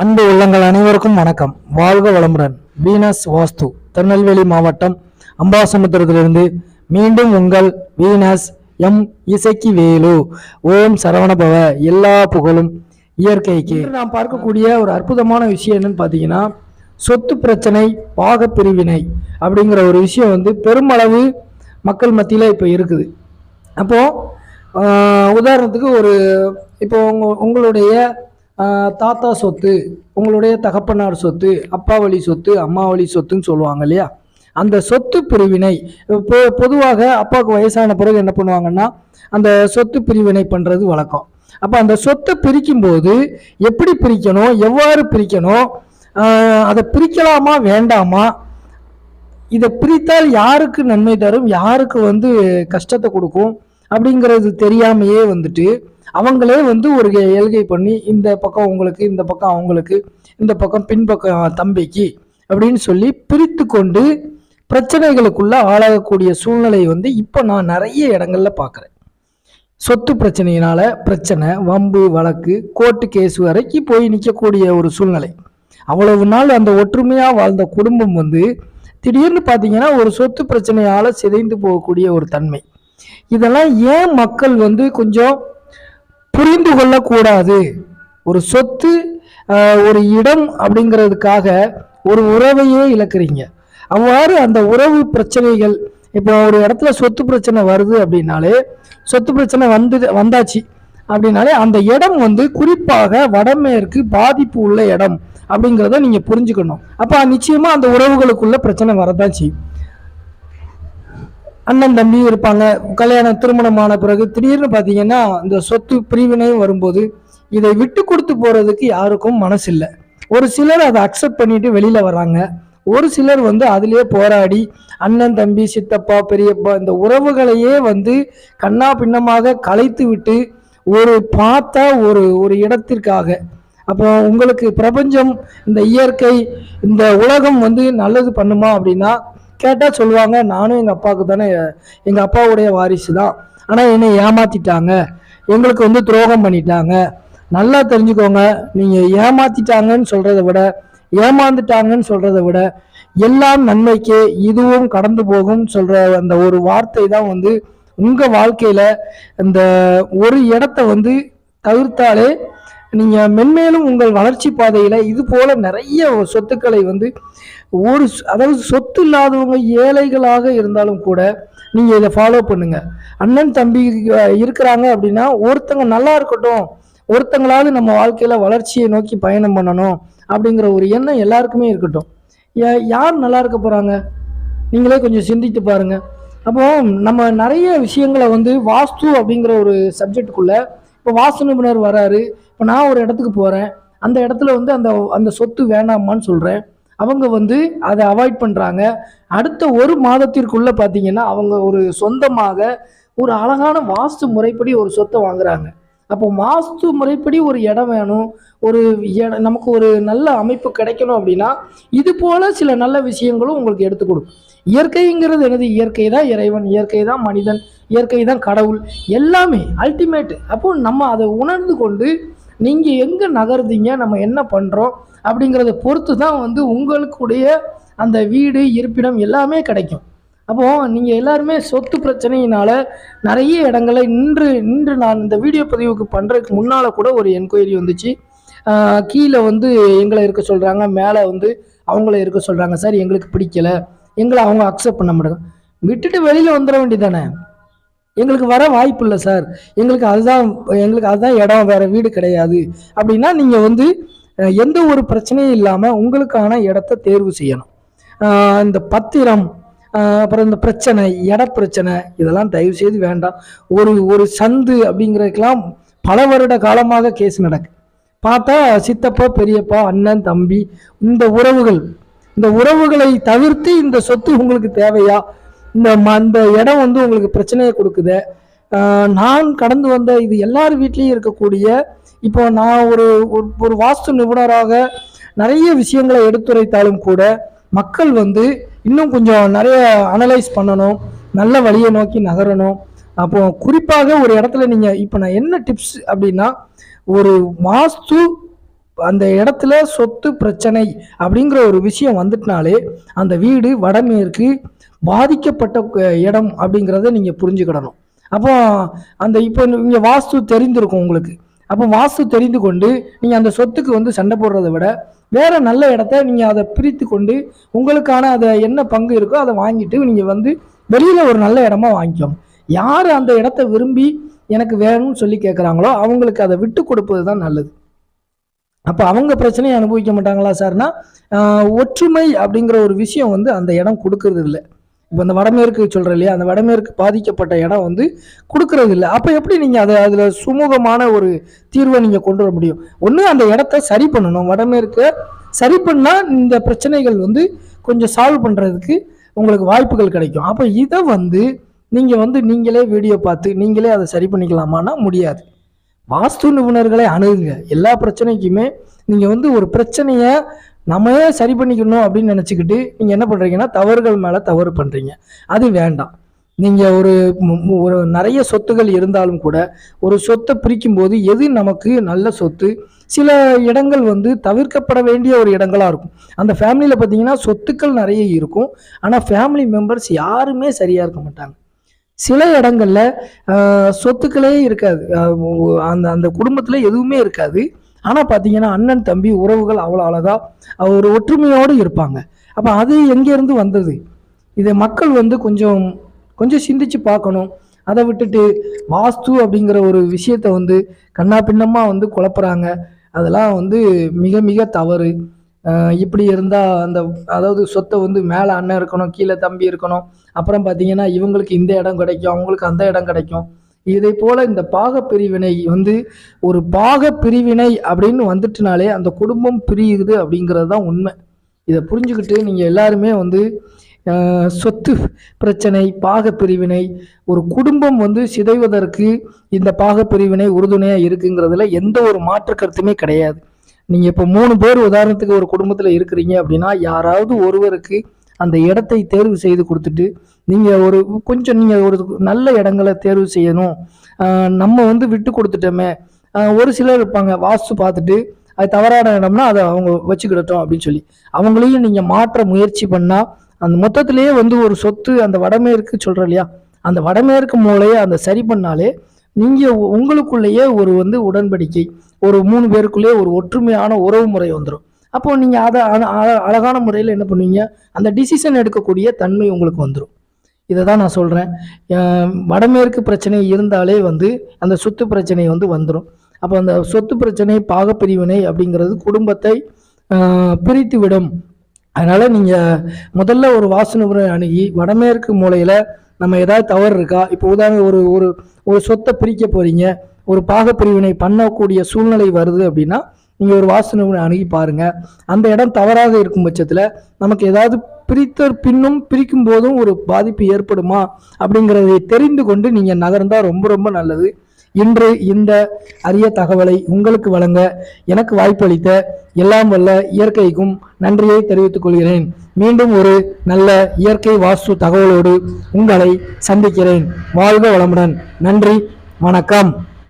அன்பு உள்ளங்கள் அனைவருக்கும் வணக்கம். வாழ்க வளமுடன். வீனஸ் வாஸ்து திருநெல்வேலி மாவட்டம் அம்பாசமுத்திரத்திலிருந்து மீண்டும் உங்கள் வீனஸ் எம் இசைக்கு வேலு ஓம் சரவணபவ எல்லா புகழும் இயற்கைக்கு. நாம் பார்க்கக்கூடிய ஒரு அற்புதமான விஷயம் என்னன்னு பார்த்தீங்கன்னா சொத்து பிரச்சனை பாகப்பிரிவினை அப்படிங்கிற ஒரு விஷயம் வந்து பெருமளவு மக்கள் மத்தியில் இப்போ இருக்குது. அப்போது உதாரணத்துக்கு ஒரு இப்போ உங்க உங்களுடைய தாத்தா சொத்து உங்களுடைய தகப்பனார் சொத்து அப்பா வழி சொத்து அம்மா வழி சொத்துன்னு சொல்லுவாங்க இல்லையா? அந்த சொத்து பிரிவினை இப்போ பொதுவாக அப்பாவுக்கு வயசான பிறகு என்ன பண்ணுவாங்கன்னா அந்த சொத்து பிரிவினை பண்ணுறது வழக்கம். அப்போ அந்த சொத்தை பிரிக்கும்போது எப்படி பிரிக்கணும் எவ்வாறு பிரிக்கணும் அதை பிரிக்கலாமா வேண்டாமா? இதை பிரித்தால் யாருக்கு நன்மை தரும் யாருக்கு வந்து கஷ்டத்தை கொடுக்கும் அப்படிங்கிறது தெரியாமையே வந்துட்டு அவங்களே வந்து ஒரு எழுகை பண்ணி இந்த பக்கம் உங்களுக்கு இந்த பக்கம் அவங்களுக்கு இந்த பக்கம் பின்பக்கம் தம்பிக்கு அப்படின்னு சொல்லி பிரித்து கொண்டு பிரச்சனைகளுக்குள்ள ஆளாகக்கூடிய சூழ்நிலை வந்து இப்போ நான் நிறைய இடங்கள்ல பார்க்குறேன் சொத்து பிரச்சனையினால பிரச்சனை வம்பு வழக்கு கோர்ட்டு கேஸ் வரைக்கும் போய் நிற்கக்கூடிய ஒரு சூழ்நிலை. அவ்வளவு நாள் அந்த ஒற்றுமையாக வாழ்ந்த குடும்பம் வந்து திடீர்னு பார்த்தீங்கன்னா ஒரு சொத்து பிரச்சனையால் சிதைந்து போகக்கூடிய ஒரு தன்மை. இதெல்லாம் ஏன் மக்கள் வந்து கொஞ்சம் புரிந்து கொள்ளக்கூடாது ஒரு சொத்து ஒரு இடம் அப்படிங்கிறதுக்காக ஒரு உறவையே இழக்கிறீங்க. அவ்வாறு அந்த உறவு பிரச்சனைகள் இப்போ ஒரு இடத்துல சொத்து பிரச்சனை வருது அப்படின்னாலே சொத்து பிரச்சனை வந்து வந்தாச்சு அப்படின்னாலே அந்த இடம் வந்து குறிப்பாக வடமேற்கு பாதிப்பு உள்ள இடம் அப்படிங்கிறத நீங்கள் புரிஞ்சுக்கணும். அப்போ நிச்சயமாக அந்த உறவுகளுக்குள்ள பிரச்சனை வரதான் செய்யும். அண்ணன் தம்பி இருப்பாங்க. கல்யாணம் திருமணமான பிறகு திடீர்னு பார்த்தீங்கன்னா இந்த சொத்து பிரிவினையும் வரும்போது இதை விட்டு கொடுத்து போகிறதுக்கு யாருக்கும் மனசு இல்லை ஒரு சிலர் அதை அக்செப்ட் பண்ணிட்டு வெளியில் வராங்க ஒரு சிலர் வந்து அதிலேயே போராடி அண்ணன் தம்பி சித்தப்பா பெரியப்பா இந்த உறவுகளையே வந்து கண்ணா பின்னமாக கலைத்து விட்டு ஒரு பார்த்த ஒரு ஒரு இடத்திற்காக. அப்போ உங்களுக்கு பிரபஞ்சம் இந்த இயற்கை இந்த உலகம் வந்து நல்லது பண்ணுமா அப்படின்னா கேட்டால் சொல்லுவாங்க நானும் எங்கள் அப்பாவுக்கு தானே எங்கள் அப்பாவுடைய வாரிசு தான் ஆனால் என்னை ஏமாற்றிட்டாங்க எங்களுக்கு வந்து துரோகம் பண்ணிட்டாங்க. நல்லா தெரிஞ்சுக்கோங்க நீங்கள் ஏமாற்றிட்டாங்கன்னு சொல்கிறத விட ஏமாந்துட்டாங்கன்னு சொல்கிறத விட எல்லாம் நன்மைக்கே இதுவும் கடந்து போகும் சொல்கிற அந்த ஒரு வார்த்தை தான் வந்து உங்கள் வாழ்க்கையில் இந்த ஒரு இடத்த வந்து தவிர்த்தாலே நீங்கள் மென்மேலும் உங்கள் வளர்ச்சி பாதையில் இது போல நிறைய சொத்துக்களை வந்து ஒரு அதாவது சொத்து இல்லாதவங்க ஏழைகளாக இருந்தாலும் கூட நீங்கள் இதை ஃபாலோ பண்ணுங்க. அண்ணன் தம்பி இருக்கிறாங்க அப்படின்னா ஒருத்தங்க நல்லா இருக்கட்டும் ஒருத்தங்களாவது நம்ம வாழ்க்கையில் வளர்ச்சியை நோக்கி பயணம் பண்ணணும் அப்படிங்கிற ஒரு எண்ணம் எல்லாருக்குமே இருக்கட்டும். யார் நல்லா இருக்க போகிறாங்க நீங்களே கொஞ்சம் சிந்தித்து பாருங்க. அப்போ நம்ம நிறைய விஷயங்களை வந்து வாஸ்து அப்படிங்கிற ஒரு சப்ஜெக்டுக்குள்ள இப்போ வாஸ்து நிபுணர் வராரு. இப்போ நான் ஒரு இடத்துக்கு போகிறேன் அந்த இடத்துல வந்து அந்த அந்த சொத்து வேணாமான்னு சொல்கிறேன் அவங்க வந்து அதை அவாய்ட் பண்ணுறாங்க அடுத்த ஒரு மாதத்திற்குள்ளே பார்த்தீங்கன்னா அவங்க ஒரு சொந்தமாக ஒரு அழகான வாஸ்து முறைப்படி ஒரு சொத்தை வாங்குறாங்க. அப்போ வாஸ்து முறைப்படி ஒரு இடம் வேணும் ஒரு நமக்கு ஒரு நல்ல அமைப்பு கிடைக்கணும் அப்படின்னா இது போல சில நல்ல விஷயங்களும் உங்களுக்கு எடுத்து கொடுக்கும் இயற்கைங்கிறது எனது இயற்கை தான் இறைவன் இயற்கை தான் மனிதன் இயற்கை தான் கடவுள் எல்லாமே அல்டிமேட் அப்போ நம்ம அதை உணர்ந்து கொண்டு நீங்கள் எங்கே நகருதீங்க நம்ம என்ன பண்ணுறோம் அப்படிங்கிறத பொறுத்து தான் வந்து உங்களுக்குடைய அந்த வீடு இருப்பிடம் எல்லாமே கிடைக்கும். அப்போ நீங்கள் எல்லாருமே சொத்து பிரச்சனையினால நிறைய இடங்கள்ல இன்று இன்று நான் இந்த வீடியோ பதிவுக்கு பண்ணுறதுக்கு முன்னால் கூட ஒரு என்கொயரி வந்துச்சு. கீழே வந்து எங்களை இருக்க சொல்கிறாங்க மேலே வந்து அவங்கள இருக்க சொல்கிறாங்க சார் எங்களுக்கு பிடிக்கல. எங்களை அவங்க அக்செப்ட் பண்ண மாட்டாங்க. விட்டுட்டு வெளியில் வந்துட வேண்டியதானே எங்களுக்கு வர வாய்ப்பு இல்லை சார். எங்களுக்கு அதுதான் எங்களுக்கு அதுதான் இடம் வேற வீடு கிடையாது. அப்படின்னா நீங்கள் வந்து எந்த ஒரு பிரச்சனையும் இல்லாமல் உங்களுக்கான இடத்த தேர்வு செய்யணும். இந்த பத்திரம் அப்புறம் இந்த பிரச்சனை இட பிரச்சனை இதெல்லாம் தயவு செய்து வேண்டாம். ஒரு ஒரு சந்து அப்படிங்கிறதுக்கெல்லாம் பல வருட காலமாக கேஸ் நடக்கு. பார்த்தா சித்தப்பா பெரியப்பா அண்ணன் தம்பி இந்த உறவுகள் இந்த உறவுகளை தவிர்த்து இந்த சொத்து உங்களுக்கு தேவையா? இந்த ம- இடம் வந்து உங்களுக்கு பிரச்சனையை கொடுக்குது? நான் கடந்து வந்த இது எல்லார் வீட்லேயும் இருக்கக்கூடிய இப்போ நான் ஒரு ஒரு- ஒரு வாஸ்து நிபுணராக நிறைய விஷயங்களை எடுத்துரைத்தாலும் கூட மக்கள் வந்து இன்னும் கொஞ்சம் நிறைய அனலைஸ் பண்ணணும் நல்ல வழியை நோக்கி நகரணும். அப்போ குறிப்பாக ஒரு இடத்துல நீங்கள் இப்போ நான் என்ன டிப்ஸ் அப்படின்னா ஒரு வாஸ்து அந்த இடத்துல சொத்து பிரச்சனை அப்படிங்கிற ஒரு விஷயம் வந்துட்டினாலே அந்த வீடு வடமேற்கு பாதிக்கப்பட்ட இடம் அப்படிங்கிறத நீங்கள் புரிஞ்சுக்கிடணும். அப்போ அந்த இப்போ இங்கே வாஸ்து தெரிந்திருக்கும் உங்களுக்கு. அப்போ வாஸ்து தெரிந்து கொண்டு நீங்கள் அந்த சொத்துக்கு வந்து சண்டை போடுறதை விட வேறு நல்ல இடத்த நீங்கள் அதை பிரித்து கொண்டு உங்களுக்கான அதை என்ன பங்கு இருக்கோ அதை வாங்கிட்டு நீங்கள் வந்து வெளியில் ஒரு நல்ல இடமா வாங்கிக்கோங்க. யார் அந்த இடத்த விரும்பி எனக்கு வேணும்னு சொல்லி கேட்குறாங்களோ அவங்களுக்கு அதை விட்டு கொடுப்பது தான் நல்லது. அப்போ அவங்க பிரச்சனையை அனுபவிக்க மாட்டாங்களா சார்னா ஒற்றுமை அப்படிங்கிற ஒரு விஷயம் வந்து அந்த இடம் கொடுக்கறது இல்லை இப்போ இந்த வடமேற்கு சொல்கிறேன் இல்லையா? அந்த வடமேற்கு பாதிக்கப்பட்ட இடம் வந்து கொடுக்கறது இல்லை. அப்போ எப்படி நீங்கள் அதை அதில் சுமூகமான ஒரு தீர்வை நீங்கள் கொண்டு வர முடியும்? ஒன்று அந்த இடத்த சரி பண்ணணும். வடமேற்கை சரி பண்ணால் இந்த பிரச்சனைகள் வந்து கொஞ்சம் சால்வ் பண்ணுறதுக்கு உங்களுக்கு வாய்ப்புகள் கிடைக்கும். அப்போ இதை வந்து நீங்கள் வந்து நீங்களே வீடியோ பார்த்து நீங்களே அதை சரி பண்ணிக்கலாமான்னா முடியாது. வாஸ்து நிபுணர்களை அணுகுங்க. எல்லா பிரச்சனைக்குமே நீங்கள் வந்து ஒரு பிரச்சனையை நம்மளே சரி பண்ணிக்கணும் அப்படின்னு நினச்சிக்கிட்டு நீங்கள் என்ன பண்ணுறீங்கன்னா தவறுகள் மேலே தவறு பண்ணுறீங்க அது வேண்டாம். நீங்கள் ஒரு ஒரு நிறைய சொத்துகள் இருந்தாலும் கூட ஒரு சொத்தை பிரிக்கும் போது எது நமக்கு நல்ல சொத்து? சில இடங்கள் வந்து தவிர்க்கப்பட வேண்டிய ஒரு இடங்களாக இருக்கும். அந்த ஃபேமிலியில் பார்த்தீங்கன்னா சொத்துக்கள் நிறைய இருக்கும். ஆனால் ஃபேமிலி மெம்பர்ஸ் யாருமே சரியாக இருக்க மாட்டாங்க. சில இடங்களில் சொத்துக்களே இருக்காது. அந்த அந்த குடும்பத்தில் எதுவுமே இருக்காது. ஆனால் பார்த்தீங்கன்னா அண்ணன் தம்பி உறவுகள் அவ்வளோ அழகாக ஒரு ஒற்றுமையோடு இருப்பாங்க. அப்போ அது எங்கேருந்து வந்தது? இதை மக்கள் வந்து கொஞ்சம் கொஞ்சம் சிந்திச்சு பார்க்கணும். அதை விட்டுட்டு வாஸ்து அப்படிங்கிற ஒரு விஷயத்தை வந்து கண்ணா பின்னமாக வந்து குழப்புறாங்க. அதெல்லாம் வந்து மிக மிக தவறு. இப்படி இருந்தால் அந்த அதாவது சொத்தை வந்து மேலே அண்ணன் இருக்கணும் கீழே தம்பி இருக்கணும். அப்புறம் பார்த்தீங்கன்னா இவங்களுக்கு இந்த இடம் கிடைக்கும் அவங்களுக்கு அந்த இடம் கிடைக்கும். இதை போல இந்த பாக பிரிவினை வந்து ஒரு பாக பிரிவினை அப்படின்னு வந்துட்டுனாலே அந்த குடும்பம் பிரியுது அப்படிங்கிறது தான் உண்மை. இதை புரிஞ்சுக்கிட்டு நீங்கள் எல்லாருமே வந்து சொத்து பிரச்சனை பாக பிரிவினை ஒரு குடும்பம் வந்து சிதைவதற்கு இந்த பாக பிரிவினை உறுதுணையாக இருக்குங்கிறதுல எந்த ஒரு மாற்று கருத்துமே கிடையாது. நீங்கள் இப்போ மூணு பேர் உதாரணத்துக்கு ஒரு குடும்பத்தில் இருக்கிறீங்க அப்படின்னா யாராவது ஒருவருக்கு அந்த இடத்தை தேர்வு செய்து கொடுத்துட்டு நீங்கள் ஒரு கொஞ்சம் நீங்கள் ஒரு நல்ல இடங்களை தேர்வு செய்யணும். நம்ம வந்து விட்டு கொடுத்துட்டோமே. ஒரு சிலர் இருப்பாங்க வாஸ்து பார்த்துட்டு அது தவறான இடம்னா அதை அவங்க வச்சுக்கிடட்டும் அப்படின்னு சொல்லி. அவங்களையும் நீங்கள் மாற்ற முயற்சி பண்ணால் அந்த மொத்தத்திலேயே வந்து ஒரு சொத்து அந்த வடமேற்கு சொல்கிறோம் இல்லையா? அந்த வடமேற்கு மூலையை அந்த சரி பண்ணாலே நீங்கள் உங்களுக்குள்ளேயே ஒரு வந்து உடன்படிக்கை ஒரு மூணு பேருக்குள்ளேயே ஒரு ஒற்றுமையான உறவு முறை வந்துடும் அப்போது நீங்கள் அதை அழகான முறையில் என்ன பண்ணுவீங்க? அந்த டிசிஷன் எடுக்கக்கூடிய தன்மை உங்களுக்கு வந்துடும் இதை தான் நான் சொல்கிறேன் வடமேற்கு பிரச்சனை இருந்தாலே வந்து அந்த சொத்து பிரச்சனை வந்து வந்துடும் அப்போ அந்த சொத்து பிரச்சனை பாகப்பிரிவினை அப்படிங்கிறது குடும்பத்தை பிரித்து விடும் அதனால் நீங்கள் முதல்ல ஒரு வாசு நிபுணரை அணுகி வடமேற்கு மூலையில் நம்ம ஏதாவது தவறு இருக்கா? இப்போ உதாரணம் ஒரு ஒரு ஒரு சொத்தை பிரிக்க போகிறீங்க ஒரு பாகப்பிரிவினை பண்ணக்கூடிய சூழ்நிலை வருது அப்படின்னா நீங்கள் ஒரு வாசனை அணுகி பாருங்கள் அந்த இடம் தவறாக இருக்கும் பட்சத்தில் நமக்கு ஏதாவது பிரித்த பின்னும் பிரிக்கும் போதும் ஒரு பாதிப்பு ஏற்படுமா? அப்படிங்கிறதை தெரிந்து கொண்டு நீங்கள் நகர்ந்தால் ரொம்ப ரொம்ப நல்லது. இன்று இந்த அரிய தகவலை உங்களுக்கு வழங்க எனக்கு வாய்ப்பளித்த எல்லாம் வல்ல இயற்கைக்கும் நன்றியை தெரிவித்துக் கொள்கிறேன். மீண்டும் ஒரு நல்ல இயற்கை வாஸ்து தகவலோடு உங்களை சந்திக்கிறேன். வாழ்க வளமுடன். நன்றி. வணக்கம்.